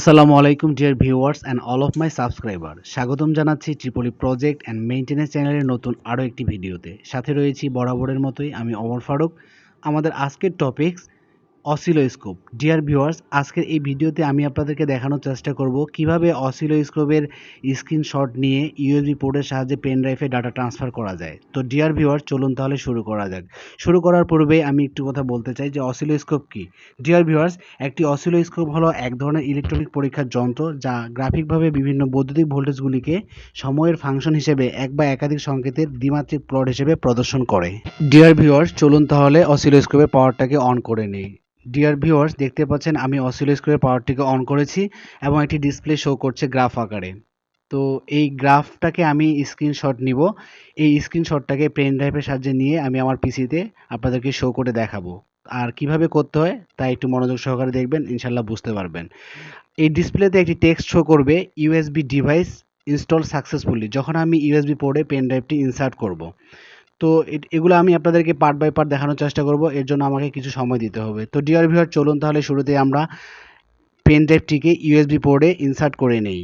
আসসালামু আলাইকুম dear viewers and all of my subscriber স্বাগতম জানাচ্ছি ট্রিপলি প্রজেক্ট অ্যান্ড মেইনটেনেন্স চ্যানেলের নতুন আরও একটি ভিডিওতে। সাথে রয়েছি বরাবরের মতোই আমি অমর ফারুক। আমাদের আজকের টপিকস অসিলোস্কোপ। ডিয়ার ভিউয়ার্স আজকের এই ভিডিওতে আমি আপনাদেরকে দেখানোর চেষ্টা করব কীভাবে অসিলোস্কোপের স্ক্রিনশট নিয়ে ইউএসবি পোর্টের সাহায্যে পেন ড্রাইভে ডাটা ট্রান্সফার করা যায়। তো ডিয়ার ভিউয়ার্স চলুন তাহলে শুরু করা যাক। শুরু করার পূর্বে আমি একটু কথা বলতে চাই যে অসিলোস্কোপ কি? ডিয়ার ভিউয়ার্স একটি অসিলোস্কোপ হলো এক ধরনের ইলেকট্রনিক পরীক্ষার যন্ত্র যা গ্রাফিকভাবে বিভিন্ন বৈদ্যুতিক ভোল্টেজগুলিকে সময়ের ফাংশন হিসেবে এক বা একাধিক সংকেতের দ্বিমাত্রিক প্লট হিসেবে প্রদর্শন করে। ডিয়ার ভিউয়ার্স চলুন তাহলে অসিলোস্কোপের পাওয়ারটাকে অন করে নিই। ডিয়ার ভিউয়ার্স দেখতে পাচ্ছেন, আমি অসিলোস্কোপের পাওয়ারটিকে অন করেছি এবং একটি ডিসপ্লে শো করছে গ্রাফ আকারে। তো এই গ্রাফটাকে আমি স্ক্রিনশট নিব। এই স্ক্রিনশটটাকে পেন ড্রাইভের সাহায্যে নিয়ে আমি আমার পিসিতে আপনাদেরকে শো করে দেখাবো। আর কীভাবে করতে হয়, তা একটু মনোযোগ সহকারে দেখবেন ইনশাল্লাহ বুঝতে পারবেন। এই ডিসপ্লেতে একটি টেক্সট শো করবে ইউএসবি ডিভাইস ইনস্টল সাকসেসফুলি যখন আমি ইউএসবি পোর্টে পেন ড্রাইভটি ইনসার্ট করব। তো এগুলো আমি আপনাদেরকে পার্ট বাই পার্ট দেখানোর চেষ্টা করব। এর জন্য আমাকে কিছু সময় দিতে হবে। তো ডিআর ভিউয়ার চলুন তাহলে শুরুতে আমরা পেন ড্রাইভটিকে ইউএসবি পোর্টে ইনসার্ট করে নেই।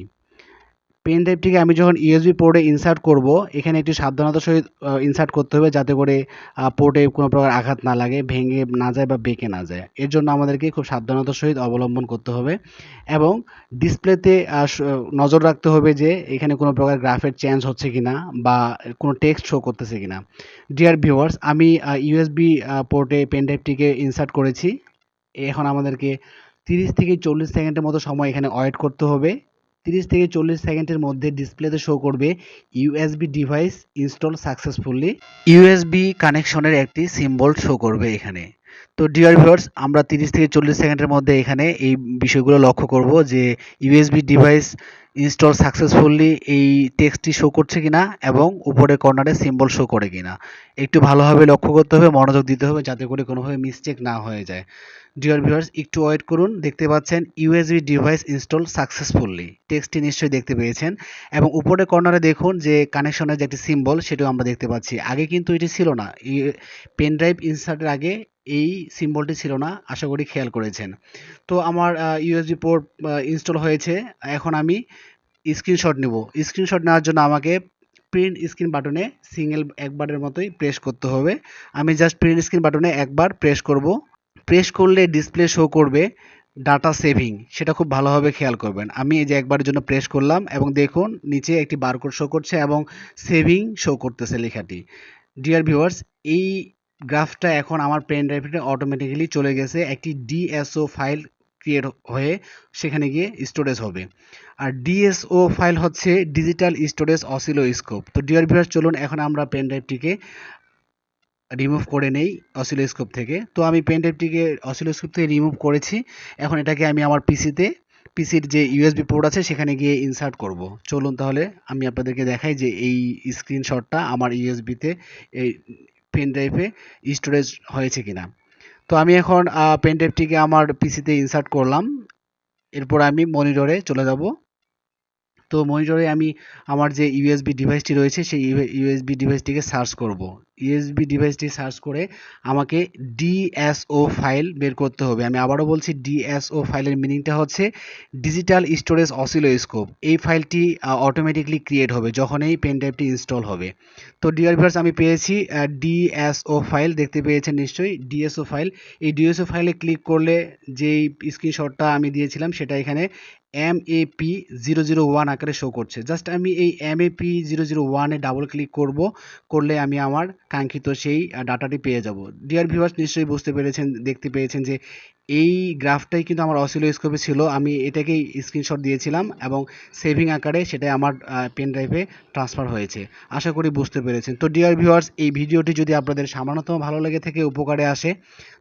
পেন ড্রাইভটিকে আমি যখন ইউএসবি পোর্টে ইনসার্ট করব, এখানে একটি সাবধানতার সহিত ইনসার্ট করতে হবে যাতে করে পোর্টে কোনো প্রকার আঘাত না লাগে, ভেঙে না যায় বা বেঁকে না যায়। এর জন্য আমাদেরকে খুব সাবধানতার সহিত অবলম্বন করতে হবে এবং ডিসপ্লেতে নজর রাখতে হবে যে এখানে কোনো প্রকার গ্রাফের চেঞ্জ হচ্ছে কি না বা কোনো টেক্সট শো করতেছে কিনা। ডিয়ার ভিউয়ার্স আমি ইউএসবি পোর্টে পেন ড্রাইভটিকে ইনসার্ট করেছি। এখন আমাদেরকে তিরিশ থেকে চল্লিশ সেকেন্ডের মতো সময় এখানে ওয়েট করতে হবে। তিরিশ থেকে চল্লিশ সেকেন্ডের মধ্যে ডিসপ্লেতে শো করবে USB device install successfully USB কানেকশনের একটি সিম্বল শো করবে এখানে। তো ডিয়ার ভিউয়ার্স আমরা তিরিশ থেকে চল্লিশ সেকেন্ডের মধ্যে এখানে এই বিষয়গুলো লক্ষ্য করব যে ইউএসবি ডিভাইস ইনস্টল সাকসেসফুলি এই টেক্সটটি শো করছে কিনা এবং উপরে কর্নারে সিম্বল শো করে কিনা। একটু ভালোভাবে লক্ষ্য করতে হবে, মনোযোগ দিতে হবে যাতে করে কোনোভাবে মিস্টেক না হয়ে যায়। ডিয়ার ভিউয়ার্স একটু ওয়েট করুন, দেখতে পাচ্ছেন ইউএসবি ডিভাইস ইনস্টল সাকসেসফুলি টেক্সটটি নিশ্চয়ই দেখতে পেয়েছেন এবং উপরে কর্নারে দেখুন যে কানেকশনের যে একটি সিম্বল সেটাও আমরা দেখতে পাচ্ছি। আগে কিন্তু এটি ছিল না। পেন ড্রাইভ ইনসার্টের আগে এই সিম্বলটি ছিল না, আশা করি খেয়াল করেছেন। তো আমার ইউএসবি পোর্ট ইনস্টল হয়েছে। এখন আমি স্ক্রিনশট নেব। স্ক্রিনশট নেওয়ার জন্য আমাকে প্রিন্ট স্ক্রিন বাটনে সিঙ্গেল একবারের মতোই প্রেস করতে হবে। আমি জাস্ট প্রিন্ট স্ক্রিন বাটনে একবার প্রেস করব। প্রেস করলে ডিসপ্লে শো করবে ডাটা সেভিং সেটা খুব ভালোভাবে খেয়াল করবেন। আমি এই যে একবারের জন্য প্রেস করলাম এবং দেখুন নিচে একটি বারকোড শো করছে এবং সেভিং শো করতেছে লেখাটি। ডিয়ার ভিউয়ার্স এই গ্রাফটা এখন আমার পেন ড্রাইভে অটোমেটিক্যালি চলে গেছে। একটি ডিএসও ফাইল ক্রিয়েট হয়ে সেখানে গিয়ে স্টোরেজ হবে। আর ডিএসও ফাইল হচ্ছে ডিজিটাল স্টোরেজ অসিলোস্কোপ। তো ডিয়ার ভিউয়ার্স, চলুন এখন আমরা পেন ড্রাইভটিকে রিমুভ করে নেই অসিলোস্কোপ থেকে। তো আমি পেন ড্রাইভটিকে অসিলোস্কোপ থেকে রিমুভ করেছি। এখন এটাকে আমি আমার পিসিতে পিসির যে ইউএসবি পোর্ট আছে সেখানে গিয়ে ইনসার্ট করব। চলুন তাহলে আমি আপনাদেরকে দেখাই যে এই স্ক্রিনশটটা আমার ইউএসবিতে এই পেন ড্রাইভে স্টোরেজ হয়েছে কিনা। তো আমি এখন পেন ড্রাইভটিকে আমার পিসিতে ইনসার্ট করলাম। এরপর আমি মনিটরে চলে যাব। তো মনিটরে আমি আমার যে ইউএসবি ডিভাইসটি রয়েছে, সেই ইউএসবি ডিভাইসটিকে সার্চ করব। ইউএসবি ডিভাইসটি সার্চ করে আমাকে ডিএসও ফাইল বের করতে হবে। আমি আবারও বলছি ডিএসও ফাইলের মিনিংটা হচ্ছে ডিজিটাল স্টোরেজ অসিলোস্কোপ এই ফাইলটি অটোমেটিকলি ক্রিয়েট হবে যখন এই পেন ড্রাইভটি ইনস্টল হবে। তো ডিআর আমি পেয়েছি ডিএসও ফাইল দেখতে পেয়েছেন নিশ্চয়ই ডিএসও ফাইল এই ডিএসও ফাইলে ক্লিক করলে যেই স্ক্রিনশটটা আমি দিয়েছিলাম, সেটা এখানে M A P zero zero one আকারে শো করছে। জাস্ট আমি এই M A P zero zero ওয়ানে ডাবল ক্লিক করব, করলে আমি আমার কাঙ্ক্ষিত সেই ডাটাটি পেয়ে যাব। ডিয়ার ভিউয়ার্স নিশ্চয়ই বুঝতে পেরেছেন, দেখতে পেয়েছেন যে এই গ্রাফটাই কিন্তু আমার অসিলোস্কোপে ছিল। আমি এটাকেই স্ক্রিনশট দিয়েছিলাম এবং সেভিং আকারে সেটাই আমার পেন ড্রাইভে ট্রান্সফার হয়েছে। আশা করি বুঝতে পেরেছেন। তো ডিয়ার ভিউয়ার্স এই ভিডিওটি যদি আপনাদের সামান্যতম ভালো লেগে থেকে, উপকারে আসে,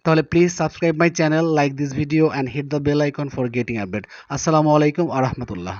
তাহলে please subscribe my channel like this video and hit the bell icon for getting update আসসালামু আলাইকুম আ রহমতুল্লাহ।